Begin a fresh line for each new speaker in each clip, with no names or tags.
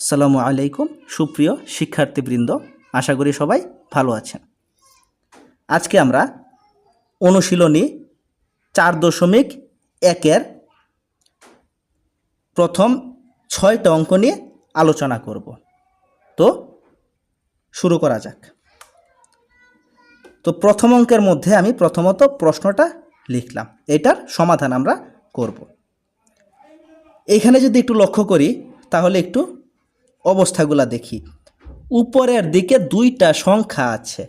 সালামু আলাইকুম, সুপ্রিয় শিক্ষার্থীবৃন্দ। আশা করি সবাই ভালো আছেন। আজকে আমরা অনুশীলনী চার দশমিক একের প্রথম ছয়টা অঙ্ক নিয়ে আলোচনা করব। তো শুরু করা যাক। তো প্রথম অঙ্কের মধ্যে আমি প্রথমত প্রশ্নটা লিখলাম। এটার সমাধান আমরা করব। এখানে যদি একটু লক্ষ্য করি, তাহলে একটু অবস্থাগুলা দেখি। উপরের দিকে দুইটা সংখ্যা আছে।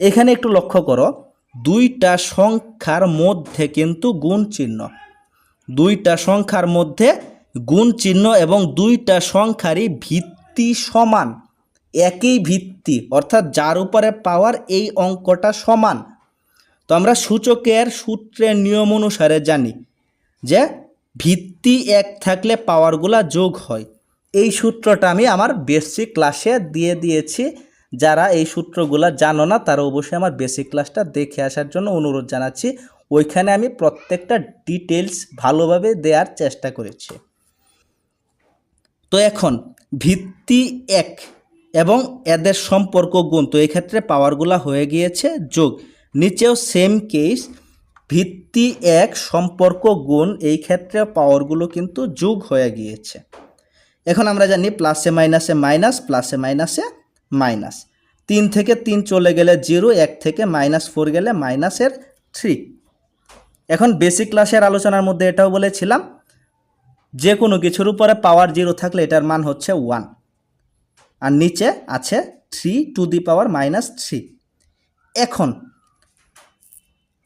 এখানে একটু লক্ষ্য করো, দুইটা সংখ্যার মধ্যে কিন্তু গুণ চিহ্ন। দুইটা সংখ্যার মধ্যে গুণ চিহ্ন এবং দুইটা সংখ্যারই ভিত্তি সমান। একই ভিত্তি, অর্থাৎ যার উপরে পাওয়ার এই অঙ্কটা সমান। তো আমরা সূচকের সূত্রের নিয়ম অনুসারে জানি যে ভিত্তি এক থাকলে পাওয়ারগুলা যোগ হয়। এই সূত্রটা আমি আমার বেসিক ক্লাসে দিয়ে দিয়েছি। যারা এই সূত্রগুলো জানো না, তারা অবশ্যই আমার বেসিক ক্লাসটা দেখে আসার জন্য অনুরোধ জানাচ্ছি। ওইখানে আমি প্রত্যেকটা ডিটেলস ভালোভাবে দেওয়ার চেষ্টা করেছি। তো এখন, ভিত্তি এক এবং এদের সম্পর্ক গুণ। তো এক্ষেত্রে পাওয়ারগুলা হয়ে গিয়েছে যোগ। নিচেও সেম কেস ভিত্তি এক, সম্পর্ক গুণ। এই ক্ষেত্রে পাওয়ারগুলো কিন্তু যোগ হয়ে গিয়েছে। এখন আমরা জানি প্লাসে মাইনাসে মাইনাস প্লাসে মাইনাসে মাইনাস তিন থেকে তিন চলে গেলে জিরো এক থেকে মাইনাস ফোর গেলে মাইনাসের থ্রি এখন বেসিক ক্লাসের আলোচনার মধ্যে এটাও বলেছিলাম যে কোনো কিছুর উপরে পাওয়ার জিরো থাকলে এটার মান হচ্ছে ওয়ান আর নিচে আছে three to the power minus three এখন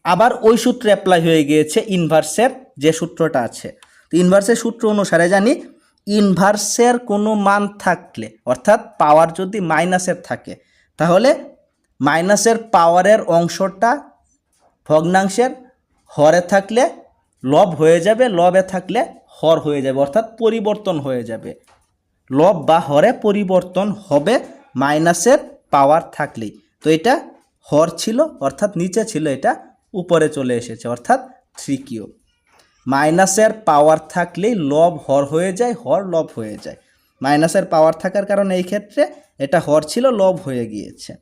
আবার ওই সূত্রে অ্যাপ্লাই হয়ে গিয়েছে ইনভার্সের যে সূত্রটা আছে। তো ইনভার্সের সূত্র অনুসারে জানি ইনভার্সের কোনো মান থাকলে, অর্থাৎ পাওয়ার যদি মাইনাসের থাকে, তাহলে মাইনাসের পাওয়ারের অংশটা ভগ্নাংশের হরে থাকলে লব হয়ে যাবে, লবে থাকলে হর হয়ে যাবে, অর্থাৎ পরিবর্তন হয়ে যাবে। লব বা হরে পরিবর্তন হবে মাইনাসের পাওয়ার থাকলেই। তো এটা হর ছিল, অর্থাৎ নিচে ছিল, এটা উপরে চলে এসেছে, অর্থাৎ থ্রি কিউব মাইনাসের পাওয়ার থাকলেই লব হর হয়ে যায়, হর লব হয়ে যায়। মাইনাসের পাওয়ার থাকার কারণে এই ক্ষেত্রে এটা হর ছিল, লব হয়ে গিয়েছে।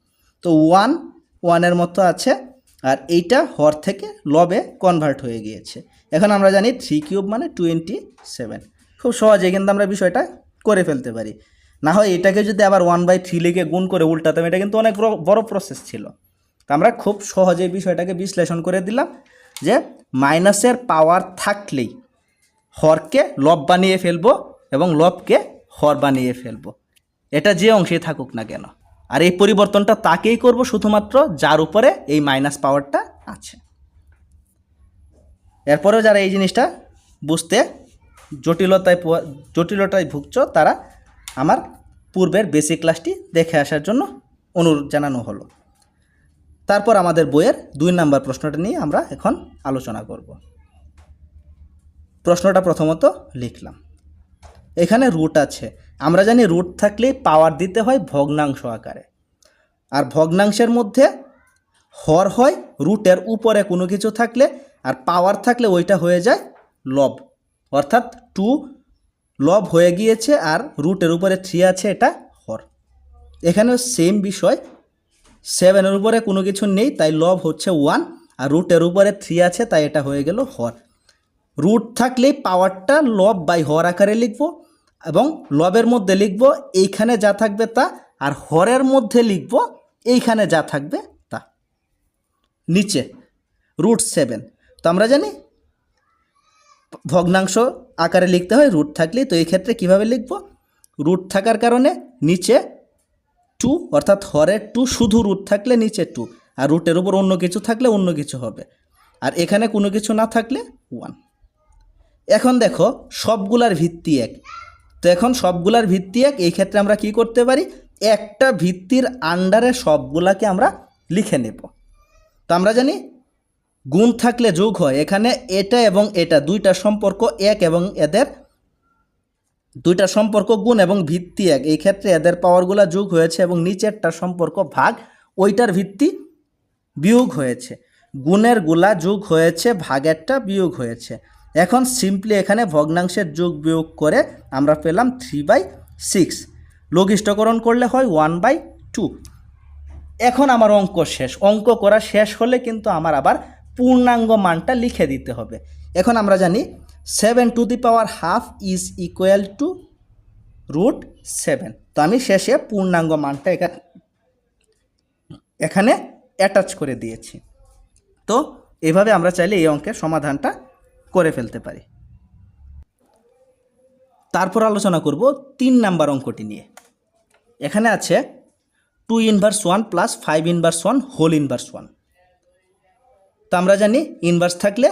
তো ওয়ান ওয়ানের মতো আছে, আর এইটা হর থেকে লবে কনভার্ট হয়ে গিয়েছে। এখন আমরা জানি থ্রি কিউব মানে টোয়েন্টি সেভেন খুব সহজে কিন্তু আমরা বিষয়টা করে ফেলতে পারি। না হয় এটাকে যদি আবার ওয়ান বাই থ্রি লিখে গুণ করে উল্টাতাম, এটা কিন্তু অনেক বড়- প্রসেস ছিল। তো আমরা খুব সহজে বিষয়টাকে বিশ্লেষণ করে দিলাম। যে মাইনাসের পাওয়ার থাকলেই হরকে লব বানিয়ে ফেলব এবং লবকে হর বানিয়ে ফেলব। এটা যে অংশে থাকুক না কেন। আর এই পরিবর্তনটা তাকেই করব শুধুমাত্র যার উপরে এই মাইনাস পাওয়ারটা আছে। এরপরেও যারা এই জিনিসটা বুঝতে জটিলতায় জটিলতায় ভুগছ, তারা আমার পূর্বের বেসিক ক্লাসটি দেখে আসার জন্য অনুরোধ জানানো হলো। তারপর আমাদের বইয়ের দুই নাম্বার প্রশ্নটা নিয়ে আমরা এখন আলোচনা করব। প্রশ্নটা প্রথমত লিখলাম। এখানে রুট আছে। আমরা জানি রুট থাকলেই পাওয়ার দিতে হয় ভগ্নাংশ আকারে। আর ভগ্নাংশের মধ্যে হর হয় রুটের উপরে কোনো কিছু থাকলে আর পাওয়ার থাকলে ওইটা হয়ে যায় লব। অর্থাৎ টু লব হয়ে গিয়েছে আর রুটের উপরে থ্রি আছে, এটা হর। এখানেও সেম বিষয়। সেভেনের উপরে কোনো কিছু নেই, তাই লব হচ্ছে ওয়ান আর রুটের উপরে থ্রি আছে, তাই এটা হয়ে গেল হর। রুট থাকলেই পাওয়ারটা লব বাই হর আকারে লিখব এবং লবের মধ্যে লিখব এইখানে যা থাকবে তা আর হরের মধ্যে লিখব এইখানে যা থাকবে তা। নিচে রুট সেভেন তো আমরা জানি ভগ্নাংশ আকারে লিখতে হয় রুট থাকলেই তো এই ক্ষেত্রে কীভাবে লিখব? রুট থাকার কারণে নিচে টু, অর্থাৎ হরের টু শুধু রুট থাকলে নিচে টু আর রুটের উপর অন্য কিছু থাকলে অন্য কিছু হবে। আর এখানে কোনো কিছু না থাকলে ওয়ান এখন দেখো, সবগুলার ভিত্তি এক। তো এখন সবগুলার ভিত্তি এক, এই ক্ষেত্রে আমরা কি করতে পারি? একটা ভিত্তির আন্ডারে সবগুলাকে আমরা লিখে নেব। তো আমরা জানি, গুণ থাকলে যোগ হয়। এখানে এটা এবং এটা দুইটা সম্পর্ক এক এবং এদের দুইটা সম্পর্ক গুণ এবং ভিত্তি এক। এই ক্ষেত্রে এদের পাওয়ারগুলা যোগ হয়েছে এবং নিচেরটা সম্পর্ক ভাগ, ওইটার ভিত্তি বিয়োগ হয়েছে। গুণেরগুলা যোগ হয়েছে, ভাগেরটা বিয়োগ হয়েছে। এখন সিম্পলি এখানে ভগ্নাংশের যোগ বিয়োগ করে আমরা পেলাম থ্রি বাই সিক্স লঘিষ্ঠকরণ করলে হয় ওয়ান বাই টু এখন আমার অঙ্ক শেষ। অঙ্ক করা শেষ হলে কিন্তু আমার আবার পূর্ণাঙ্গ মানটা লিখে দিতে হবে। এখন আমরা জানি seven to the power half is equal to root seven. তো আমি শেষে পূর্ণাঙ্গ মানটা এখানে এখানে অ্যাটাচ করে দিয়েছি। তো এভাবে আমরা চাইলে এই অঙ্কের সমাধানটা করে ফেলতে পারি। তারপর আলোচনা করব তিন নাম্বার অঙ্কটি নিয়ে। এখানে আছে two inverse one plus five inverse one whole inverse one. তো আমরা জানি ইনভার্স থাকলে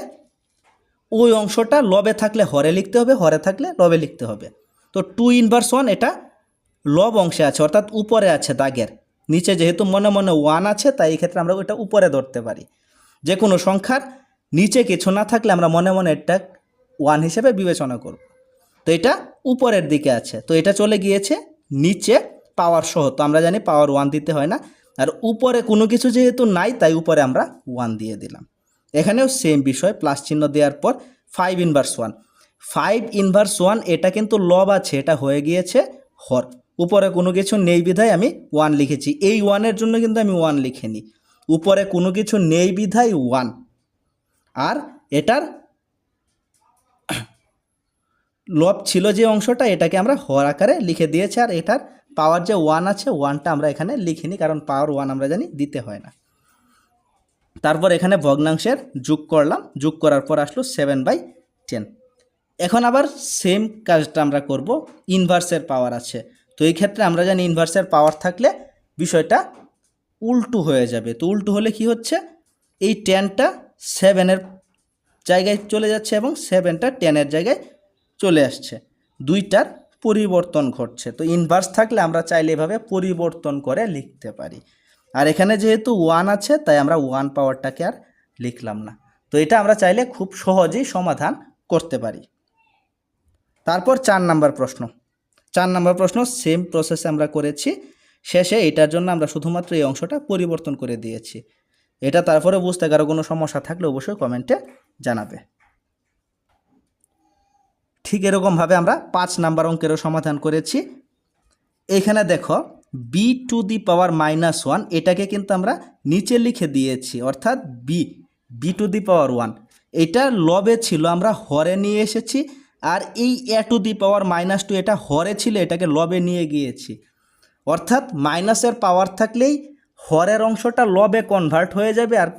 ওই অংশটা লবে থাকলে হরে লিখতে হবে, হরে থাকলে লবে লিখতে হবে। তো টু ইনভার্স ওয়ান এটা লব অংশে আছে, অর্থাৎ উপরে আছে দাগের। নিচে যেহেতু মনে মনে ওয়ান আছে, তাই এই ক্ষেত্রে আমরা ওইটা উপরে ধরতে পারি। যে কোনো সংখ্যার নিচে কিছু না থাকলে আমরা মনে মনে এটা ওয়ান হিসেবে বিবেচনা করব। তো এটা উপরের দিকে আছে। তো এটা চলে গিয়েছে নিচে পাওয়ার সহ। তো আমরা জানি পাওয়ার ওয়ান দিতে হয় না। আর উপরে কোনো কিছু যেহেতু নাই, তাই উপরে আমরা ওয়ান দিয়ে দিলাম। এখানেও সেম বিষয় প্লাস চিহ্ন দেওয়ার পর five inverse one five inverse one এটা কিন্তু লব আছে, এটা হয়ে গিয়েছে হর। উপরে কোনো কিছু নেই বিধায় আমি ওয়ান লিখেছি। এই ওয়ানের জন্য কিন্তু আমি ওয়ান লিখিনি। উপরে কোনো কিছু নেই বিধায় ওয়ান আর এটার লব ছিল যে অংশটা, এটাকে আমরা হর আকারে লিখে দিয়েছি, আর এটার পাওয়ার যে ওয়ান আছে ওয়ানটা আমরা এখানে লিখিনি, কারণ পাওয়ার ওয়ান আমরা জানি দিতে হয় না। তারপর এখানে ভগ্নাংশের যোগ করলাম, যোগ করার পর আসলো সেভেন বাই টেন এখন আবার সেম কাজটা আমরা করব ইনভার্সের পাওয়ার আছে। তো এই ক্ষেত্রে আমরা জানি ইনভার্সের পাওয়ার থাকলে বিষয়টা উল্টু হয়ে যাবে। তো উল্টো হলে কি হচ্ছে? এই টেনটা সেভেনের জায়গায় চলে যাচ্ছে এবং সেভেনটা টেনের জায়গায় চলে আসছে। দুইটার পরিবর্তন ঘটছে। তো ইনভার্স থাকলে আমরা চাইলে এভাবে পরিবর্তন করে লিখতে পারি। আর এখানে যেহেতু ওয়ান আছে, তাই আমরা ওয়ান পাওয়ারটাকে আর লিখলাম না। তো এটা আমরা চাইলে খুব সহজেই সমাধান করতে পারি। তারপর চার নাম্বার প্রশ্ন। চার নাম্বার প্রশ্ন সেম প্রসেসে আমরা করেছি। শেষে এটার জন্য আমরা শুধুমাত্র এই অংশটা পরিবর্তন করে দিয়েছি। এটা তারপরে বুঝতে কারও কোনো সমস্যা থাকলে অবশ্যই কমেন্টে জানাবে। ঠিক এরকমভাবে আমরা পাঁচ নাম্বার অঙ্কেরও সমাধান করেছি। এখানে দেখো B to the power minus one এটাকে কিন্তু আমরা নিচে লিখে দিয়েছি, অর্থাৎ B B to the power one এটা লবে ছিল, আমরা হরে নিয়ে এসেছি, আর এই A to the power minus two এটা হরে ছিল, এটাকে লবে নিয়ে গিয়েছি। অর্থাৎ মাইনাসের পাওয়ার থাকলেই হরের অংশটা লবে কনভার্ট হয়ে যাবে, আর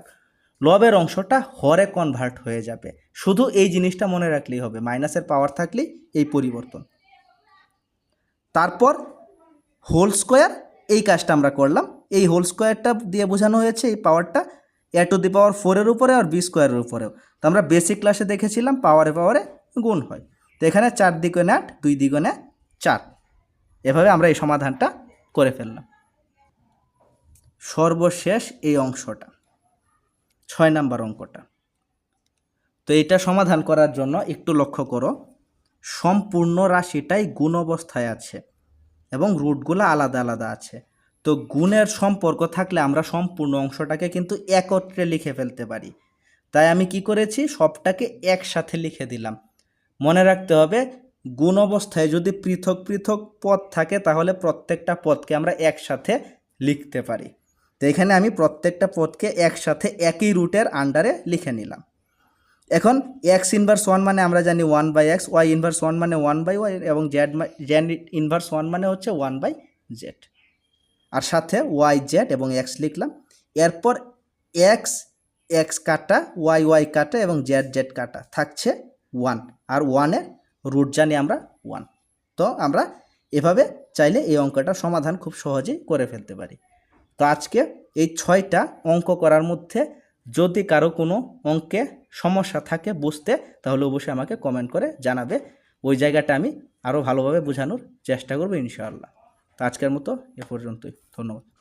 লবের অংশটা হরে কনভার্ট হয়ে যাবে। শুধু এই জিনিসটা মনে রাখলেই হবে মাইনাসের পাওয়ার থাকলেই এই পরিবর্তন। তারপর হোল স্কোয়ার, এই কাজটা আমরা করলাম। এই হোল স্কোয়ারটা দিয়ে বোঝানো হয়েছে এই পাওয়ারটা এ টু দি পাওয়ার ফোরের উপরে আর বি স্কোয়ারের উপরেও। তো আমরা বেসিক ক্লাসে দেখেছিলাম পাওয়ারে পাওয়ারে গুণ হয়। তো এখানে চার দ্বিগুণে আট, দুই দ্বিগুণে চার। এভাবে আমরা এই সমাধানটা করে ফেললাম। সর্বশেষ এই অংশটা, ছয় নাম্বার অঙ্কটা। তো এটা সমাধান করার জন্য একটু লক্ষ্য করো। সম্পূর্ণ রাশিটাই গুণ অবস্থায় আছে। এবং রুটগুলো আলাদা আলাদা আছে। তো গুণের সম্পর্ক থাকলে আমরা সম্পূর্ণ অংশটাকে কিন্তু একত্রে লিখে ফেলতে পারি। তাই আমি কি করেছি? সবটাকে একসাথে লিখে দিলাম। মনে রাখতে হবে, গুণ অবস্থায় যদি পৃথক পৃথক পদ থাকে, তাহলে প্রত্যেকটা পদকে আমরা একসাথে লিখতে পারি। তো এখানে আমি প্রত্যেকটা পদকে একসাথে একই রুটের আন্ডারে লিখে নিলাম। এখন এক্স ইনভার্স ওয়ান মানে আমরা জানি one by X Y inverse one মানে ওয়ান বাই ওয়াই এবং জেড জেড ইনভার্স ওয়ান মানে হচ্ছে ওয়ান বাই জেড আর সাথে ওয়াই জেড এবং এক্স লিখলাম। এরপর এক্স এক্স কাটা ওয়াই ওয়াই কাটা এবং জেড জেড কাটা। থাকছে ওয়ান আর ওয়ানের রুট জানি আমরা ওয়ান তো আমরা এভাবে চাইলে এই অঙ্কটার সমাধান খুব সহজেই করে ফেলতে পারি। তো আজকে এই ছয়টা অঙ্ক করার মধ্যে যদি কারও কোনো অঙ্কে সমস্যা থাকে বুঝতে, তাহলে অবশ্যই আমাকে কমেন্ট করে জানাবে। ওই জায়গাটা আমি আরও ভালোভাবে বোঝানোর চেষ্টা করব ইনশাআল্লাহ। তো আজকের মতো এ পর্যন্তই। ধন্যবাদ।